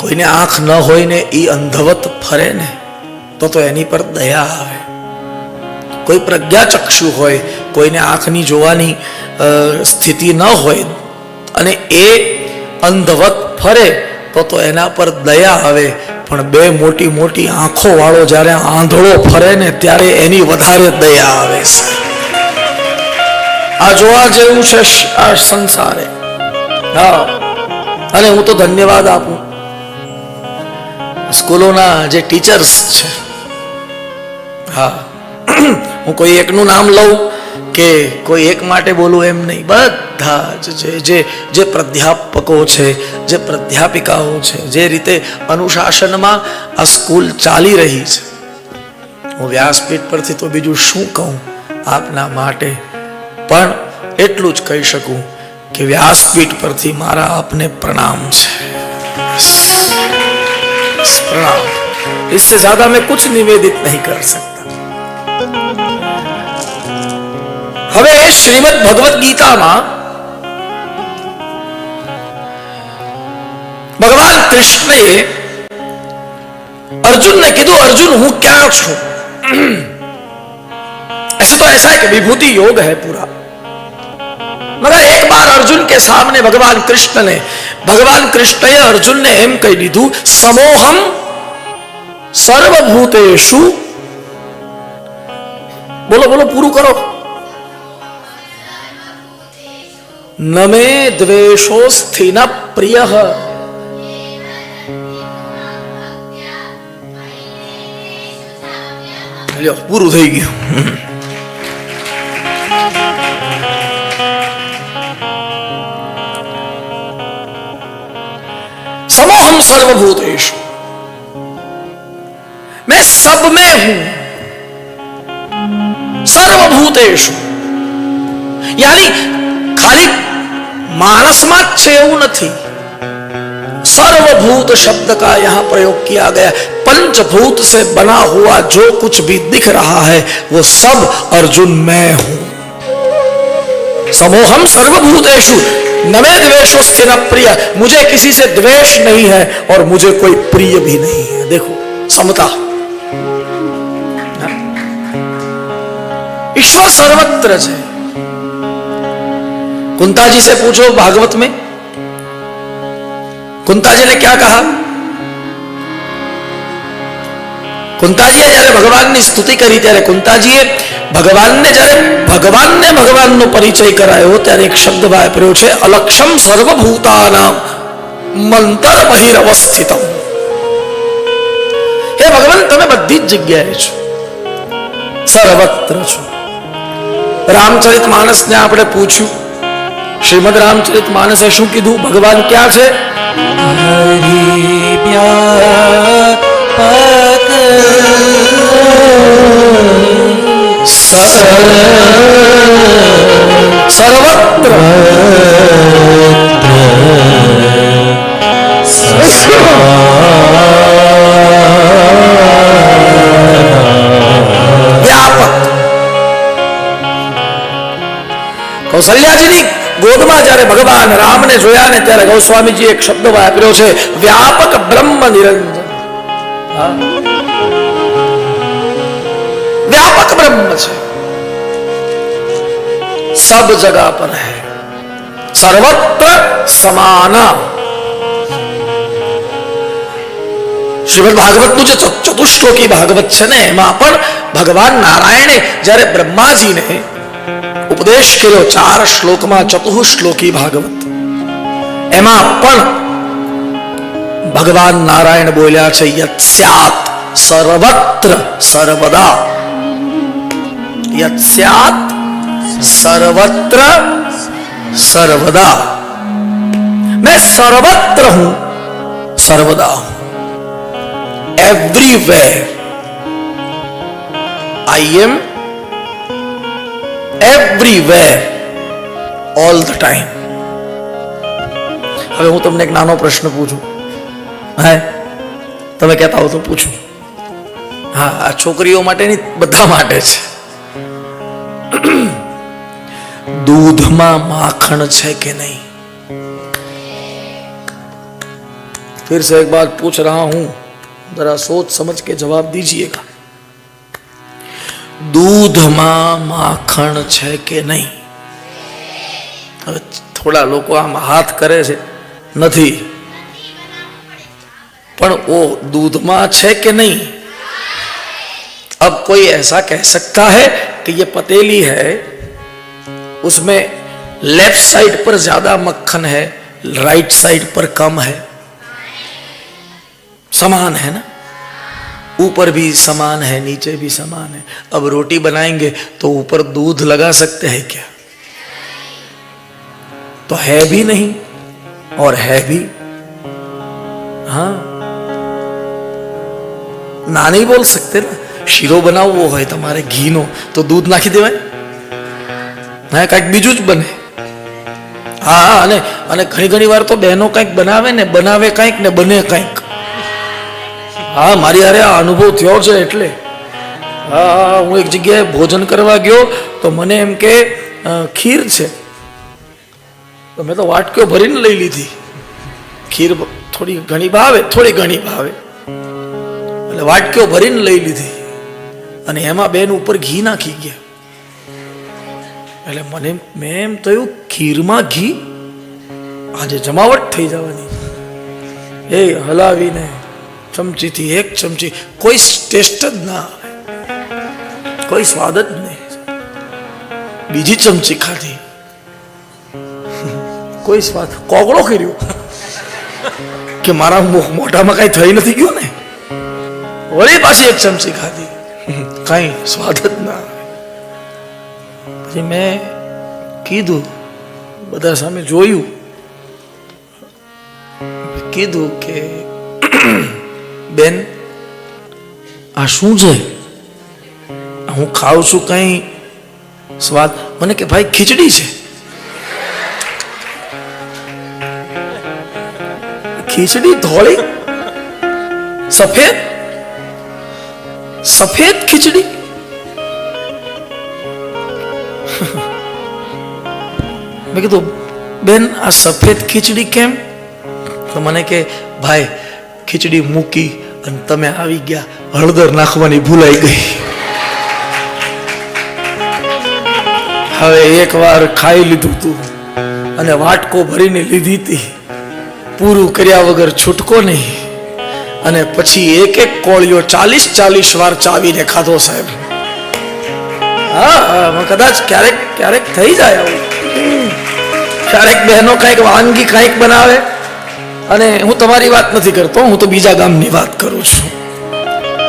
કોઈને આંખ ન હોય ને એ અંધવત ફરે ને, તો તો એની પર દયા આવે. કોઈ પ્રજ્ઞાચક્ષુ હોય, કોઈને આંખની જોવાની સ્થિતિ ન હોય અને એ અંધવત ફરે, તો તો એના પર દયા આવે. પણ બે મોટી મોટી આંખો વાળો જ્યારે આંધળો ફરે ને, ત્યારે એની વધારે દયા આવે છે આ જોવા જેવું છે આ સંસારે. હા. અને હું તો ધન્યવાદ આપું. સ્કૂલોના જે ટીચર્સ છે, હા, હું કોઈ એકનું નામ લઉં કે કોઈ એક માટે બોલું એમ નહીં. બધા જ જે જે જે પ્રાધ્યાપકો છે, જે પ્રાધ્યાપિકાઓ છે, જે રીતે અનુશાસનમાં આ સ્કૂલ ચાલી રહી છે. હું વ્યાસપીઠ પરથી તો બીજું શું કહું આપના માટે? પણ એટલું જ કહી શકું કે વ્યાસપીઠ પરથી મારા આપને પ્રણામ છે. प्रणाम इससे ज्यादा मैं कुछ निवेदित नहीं कर सकता હવે શ્રીમદ ભગવદ ગીતામાં ભગવાન કૃષ્ણએ अर्जुन ने કીધું अर्जुन હું ક્યાં છું ऐसे तो ऐसा है कि विभूति योग है पूरा मगर एक अर्जुन के सामने भगवान कृष्ण ने, भगवान कृष्ण अर्जुन ने एम कह दीधु समोहम सर्वभूतेशु बोलो बोलो, पूरु करो। नमे द्वेशो स्थिन प्रिय। पूरु थी गयु। समोहम सर्वभूतेषु मैं सब में हूं સર્વભૂતેષુ યાની ખાલી માણસમાં જ છે એવું નથી सर्वभूत शब्द का यहां प्रयोग किया गया पंचभूत से बना हुआ जो कुछ भी दिख रहा है वो सब अर्जुन मैं हूं समूहम सर्वभूतेषु नमे द्वेषो स्थिर प्रिय मुझे किसी से द्वेष नहीं है और मुझे कोई प्रिय भी नहीं है देखो समता ईश्वर सर्वत्र है कुंता जी से पूछो भागवत में कुंता जी ने क्या कहा કુંતાજીએ જ્યારે ભગવાનની સ્તુતિ કરી ત્યારે કુંતાજીએ ભગવાનને જ્યારે ભગવાનને ભગવાનનો પરિચય કરાયો, ત્યારે એક શબ્દ વાપર્યો છે, અલક્ષમ સર્વભૂતાનામ મંતર બહિરવસ્થિતમ હે ભગવાન, તમે બધી જ જગ્યાએ છો. સર્વત્ર છો. રામચરિત માણસને આપણે પૂછ્યું, શ્રીમદ રામચરિત માનસે શું કીધું? ભગવાન ક્યાં છે? સર્વત્ર કૌશલ્યાજીની ગોદમાં જ્યારે ભગવાન રામને જોયા ને ત્યારે ગૌસ્વામીજી એક શબ્દ વાપર્યો છે વ્યાપક બ્રહ્મ નિરંજન વ્યાપક બ્રહ્મ છે सब जगह पर है सर्वत्र સમાન શ્રીમદ ભાગવતનું જે ચતુ- ચતુશ્લોકી ભાગવત છે ને એમાં પણ ભગવાન નારાયણે જ્યારે બ્રહ્માજીને ઉપદેશ કર્યો ચાર શ્લોકમાં ચતુશ્લોકી ભાગવત એમાં પણ ભગવાન નારાયણ બોલ્યા છે યત્સ્યાત સર્વત્ર સર્વદા યત્સ્યાત સર્વત્ર સર્વદા મેં સર્વત્ર હું સર્વદા હું everywhere I am everywhere all the time હવે હું તમને એક નાનો પ્રશ્ન પૂછું, હે? તમે કહેતા હો તો પૂછું. હા, આ છોકરીઓ માટેની બધા માટે છે. દૂધમાં માખણ છે કે નહીં फिर से एक बात पूछ रहा हूँ, जरा सोच समझ के जवाब दीजिएगा। दूध માખણ છે કે નહીં હવે થોડા લોકો આમ હાથ કરે છે નથી પણ ઓ દૂધમાં છે કે નહીં अब कोई ऐसा कह सकता है कि ये पतेली है उसमें लेफ़्ट साइड पर ज़्यादा मक्खन है राइट साइड पर कम है। समान है ना? ऊपर भी समान है, नीचे भी समान है। अब रोटी बनाएँगे तो ऊपर दूध लगा सकते हैं क्या? तो है भी नहीं और है भी। हाँ। ना नहीं बोल सकते ना, शीरो बनाओ, वो है तुम्हारे घी नो तो दूध ना खी देवाए હા કાંઈક બીજું જ બને. હા અને અને ઘણી ઘણી વાર તો બહેનો કંઈક બનાવે ને બનાવે કંઈક ને બને કંઈક. હા મારી હારે આ અનુભવ થયો છે એટલે. હા હા હા, હું એક જગ્યાએ ભોજન કરવા ગયો તો મને એમ કે ખીર છે. તો મેં તો વાટકીઓ ભરીને લઈ લીધી. ખીર થોડી ઘણી ભાવે થોડી ઘણી ભાવે. એટલે વાટકીઓ ભરીને લઈ લીધી. અને એમાં બેન ઉપર ઘી નાખી ગયા. એટલે મને મેં એમ થયું, ખીરમાં ઘી? આજે જમાવટ થઈ જવાની. એ હલાવીને ચમચીથી એક ચમચી, કોઈ ટેસ્ટ જ ના કોઈ સ્વાદ જ નહીં. બીજી ચમચી ખાધી. કોઈ સ્વાદ. કોગળો કર્યો. કે મારા મોઢામાં કઈ થઈ નથી ગયું ને? વળી પાછી એક ચમચી ખાધી. કઈ સ્વાદ જ ના પછી મેં કીધું, બધા સામે જોયું. કીધું કે, બેન, આ શું છે? હું ખાઉં છું કઈ સ્વાદ. મને કે, ભાઈ, ખીચડી છે. ખીચડી ધોળી? સફેદ? સફેદ ખીચડી? મેં કીધું, બેન, આ સફેદ ખીચડી કેમ? તો મને કે, ભાઈ, ખીચડી મૂકી અને તમે આવી ગયા, હળદર નાખવાની ભૂલાઈ ગઈ. હવે એકવાર ખાઈ લીધું તું અને વાટકો ભરીને લીધી હતી. પૂરું કર્યા વગર છૂટકો નહીં. અને પછી એક એક કોળીઓ ચાલીસ ચાલીસ વાર ચાવીને ખાધો સાહેબ. હા કદાચ ક્યારેક ક્યારેક થઈ જાય આવું. ક્યારેક બહેનો કાંઈક વાનગી કાંઈક બનાવે અને હું તમારી વાત નથી કરતો, હું તો બીજા ગામની વાત કરું છું.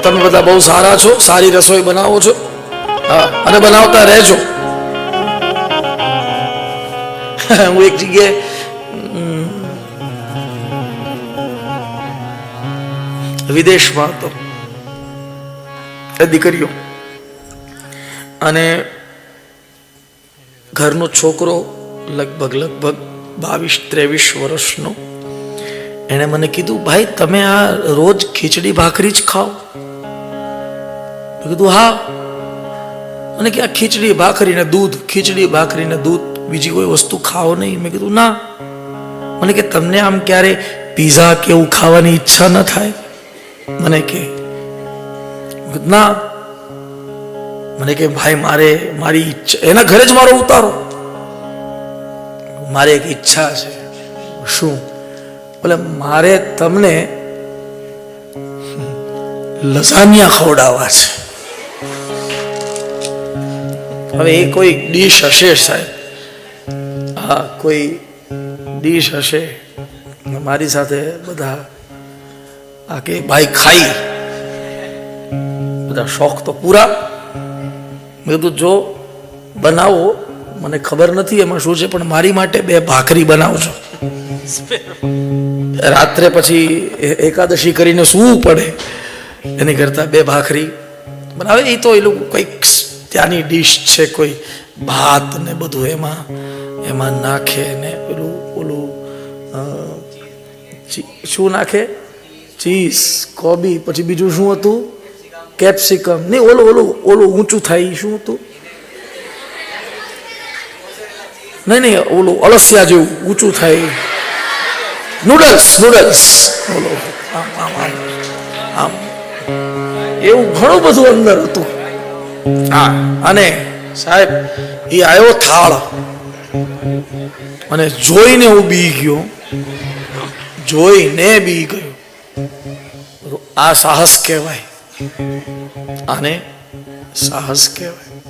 તમે બધા બહુ સારા છો, સારી રસોઈ બનાવો છો. હા, અને બનાવતા રહેજો. હું એક જગ્યાએ વિદેશમાં હતો. દીકરીઓ. અને ઘરનો છોકરો લગભગ લગભગ બાવીસ, ત્રેવીસ વર્ષનો. એણે મને કીધું, ભાઈ, તમે આ રોજ ખીચડી ભાખરી જ ખાઓ. કીધું, હા. મને કે, આ ખીચડી ભાખરીને દૂધ, ખીચડી ભાખરીને દૂધ બીજી કોઈ વસ્તુ ખાઓ નહીં. મેં કીધું, ના. મને કે, તમને આમ ક્યારે પીઝા કે એવું ખાવાની ઈચ્છા ન થાય? મને કે ના. મને કે, ભાઈ, મારે મારી ઈચ્છા, એના ઘરે જ મારો ઉતારો. મારે એક ઈચ્છા છે. શું? બોલે, મારે તમને લસાનિયા ખવડાવવા છે. હવે એ કોઈ ડીશ હશે સાહેબ? હા કોઈ ડીશ હશે? મારી સાથે બધા, આ કે ભાઈ ખાઈ. બધા શોખ તો પૂરા. મેં કીધું, જો બનાવો મને ખબર નથી એમાં શું છે, પણ મારી માટે બે ભાખરી બનાવજો રાત્રે પછી એકાદશી કરીને સૂવું પડે. એની કરતા બે ભાખરી બનાવે. એ તો એ લોકો કંઈક ત્યાંની ડીશ છે, કોઈ ભાત ને બધું એમાં એમાં નાખે ને પેલું ચી- શું નાખે? ચીઝ, કોબી, પછી બીજું શું હતું? કેપ્સિકમ નહીં ઓલું ઓલું ઓલું ઊંચું થાય શું હતું? નહીં નહીં ઓલું અળસિયા જેવું ઊંચું થાય. નૂડલ્સ નૂડલ્સ બોલો આમ આમ આમ આમ. એવું ઘણું બધું અંદર હતું. હા. અને સાહેબ એ આવ્યો થાળ. અને જોઈને હું બી ગયો. જોઈને બી ગયો. આ સાહસ કહેવાય. આને સાહસ કહેવાય.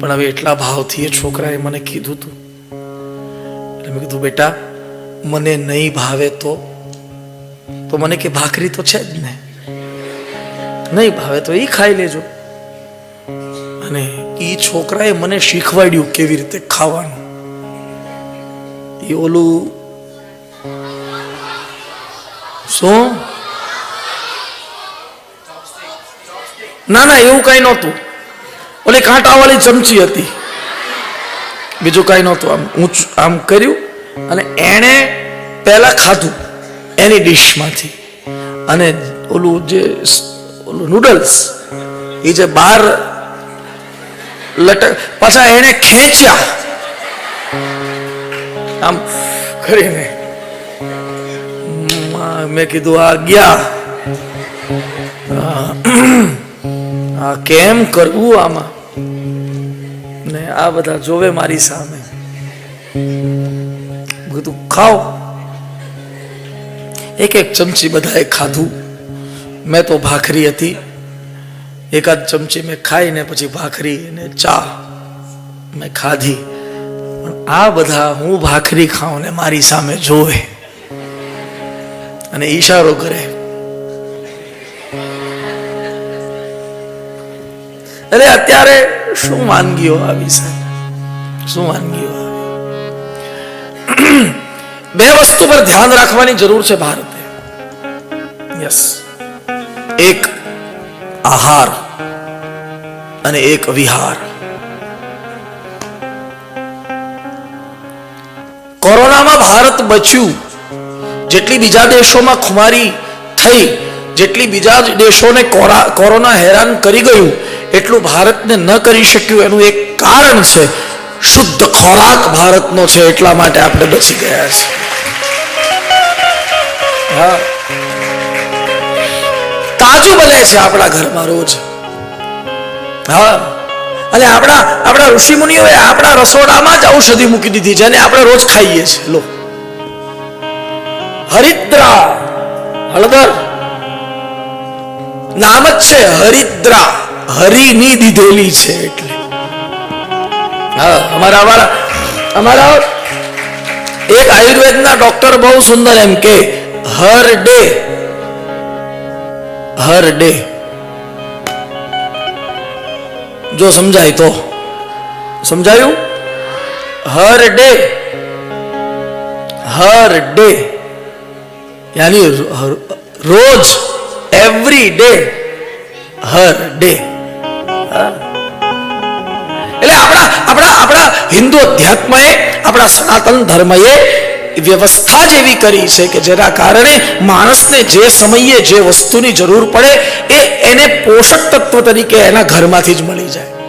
પણ હવે એટલા ભાવથી એ છોકરાએ મને કીધું તું. એટલે કીધું, બેટા, મને નહીં ભાવે તો તો મને કે, ભાખરી તો છે જ ને. નહીં ભાવે તો એ ખાઈ લેજો. અને એ છોકરાએ મને શીખવાડ્યું કેવી રીતે ખાવાનું. એ ઓલું શું? ના ના, એવું કઈ નહોતું. ઓલી કાંટાવાળી ચમચી હતી. બીજું કઈ નહોતું આમ ઊંચું આમ કર્યું અને એણે પહેલા ખાધું એની ડીશમાંથી. અને ઓલું જે ઓલું નૂડલ્સ એ જે બહાર લટક પાછા એણે ખેંચ્યા. આમ કરીને મેં કીધું આ ગયા. આ, કેમ કરવું આમાં? ને આ બધા જોવે મારી સામે. બધું ખાઓ. એક એક ચમચી બધાએ ખાધું. મેં તો ભાખરી હતી. એકાદ ચમચી મેં ખાઈને પછી ભાખરી અને ચા મેં ખાધી. પણ આ બધા હું ભાખરી ખાઉં ને મારી સામે જોવે. અને ઈશારો કરે. અરે અત્યારે શું વાનગીઓ આવી છે શું વાનગીઓ? બે વસ્તુ પર ધ્યાન રાખવાની જરૂર છે ભારતે. યસ એક આહાર અને એક વિહાર. કોરોનામાં ભારત બચ્યું. જેટલી બીજા દેશોમાં ખુમારી થઈ, જેટલી બીજા દેશોને કોરા- કોરોના હેરાન કરી ગયું, એટલું ભારતને ન કરી શક્યું. એનું એક કારણ છે, શુદ્ધ ખોરાક ભારતનો છે, એટલા માટે આપણે બચી ગયા છે હા. તાજું છે આપણા ઘરમાં રોજ. હા. અને આપણા આપણા ઋષિ મુનિઓએ આપણા રસોડામાં જ ઔષધિ મૂકી દીધી છે અને આપણે રોજ ખાઈએ છીએ. લો. હરિદ્રા. હળદર. નામ જ છે હરિદ્રા. હરિની દીધેલી છે એટલે. હા, અમારા અમારા અમારા એક આયુર્વેદના ડોક્ટર બહુ સુંદર એમ કે હર ડે. હર ડે. જો સમજાય તો. સમજાયું? હર ડે. હર ડે. યાની રોજ, એવરી ડે. હર ડે. એટલે આપણા આપણા આપણા હિન્દુ અધ્યાત્મએ, આપણા સનાતન ધર્મએ વ્યવસ્થા જ એવી કરી છે કે જેના કારણે માણસને જે સમયે જે વસ્તુની જરૂર પડે એ એને પોષક તત્વ તરીકે એના ઘરમાંથી જ મળી જાય.